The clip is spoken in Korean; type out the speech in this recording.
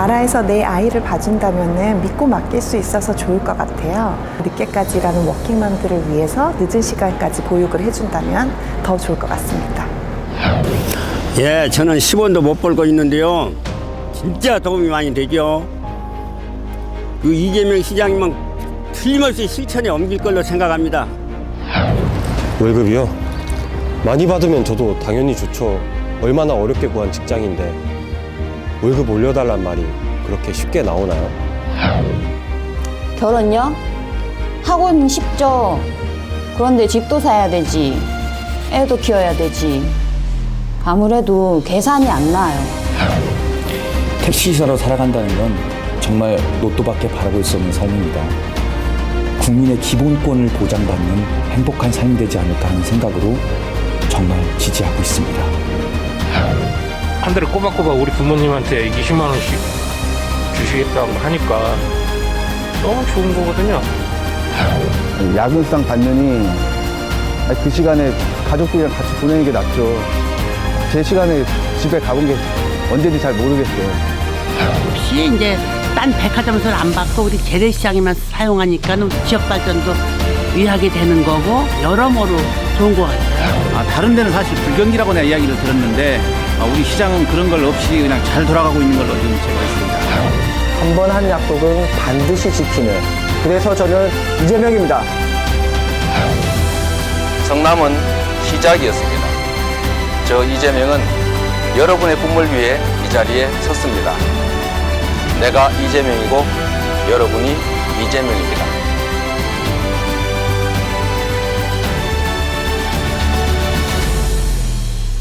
나라에서 내 아이를 봐준다면 믿고 맡길 수 있어서 좋을 것 같아요. 늦게까지 일하는 워킹맘들을 위해서 늦은 시간까지 보육을 해준다면 더 좋을 것 같습니다. 예, 저는 10원도 못 벌고 있는데요. 진짜 도움이 많이 되죠. 그 이재명 시장님은 틀림없이 실천에 옮길 걸로 생각합니다. 월급이요? 많이 받으면 저도 당연히 좋죠. 얼마나 어렵게 구한 직장인데 월급 올려달란 말이 그렇게 쉽게 나오나요? 결혼요? 하고는 싶죠. 그런데 집도 사야 되지. 애도 키워야 되지. 아무래도 계산이 안 나요. 택시기사로 살아간다는 건 정말 로또밖에 바라볼 수 없는 삶입니다. 국민의 기본권을 보장받는 행복한 삶이 되지 않을까 하는 생각으로 정말 지지하고 있습니다. 한 달에 꼬박꼬박 우리 부모님한테 20만 원씩 주시겠다고 하니까 너무 좋은 거거든요. 야근상 받느니 그 시간에 가족들이랑 같이 보내는 게 낫죠. 제 시간에 집에 가본 게 언제인지 잘 모르겠어요. 혹시 이제 딴 백화점에서는 안 받고 우리 재래시장에만 사용하니까 지역 발전도 위하게 되는 거고 여러모로 좋은 것 같아요. 아, 다른 데는 사실 불경기라고 내가 이야기를 들었는데 아, 우리 시장은 그런 걸 없이 그냥 잘 돌아가고 있는 걸로 지금 제가 있습니다. 한 번 한 약속은 반드시 지키는 그래서 저는 이재명입니다. 성남은 시작이었습니다. 저 이재명은 여러분의 꿈을 위해 이 자리에 섰습니다. 내가 이재명이고 여러분이 이재명입니다.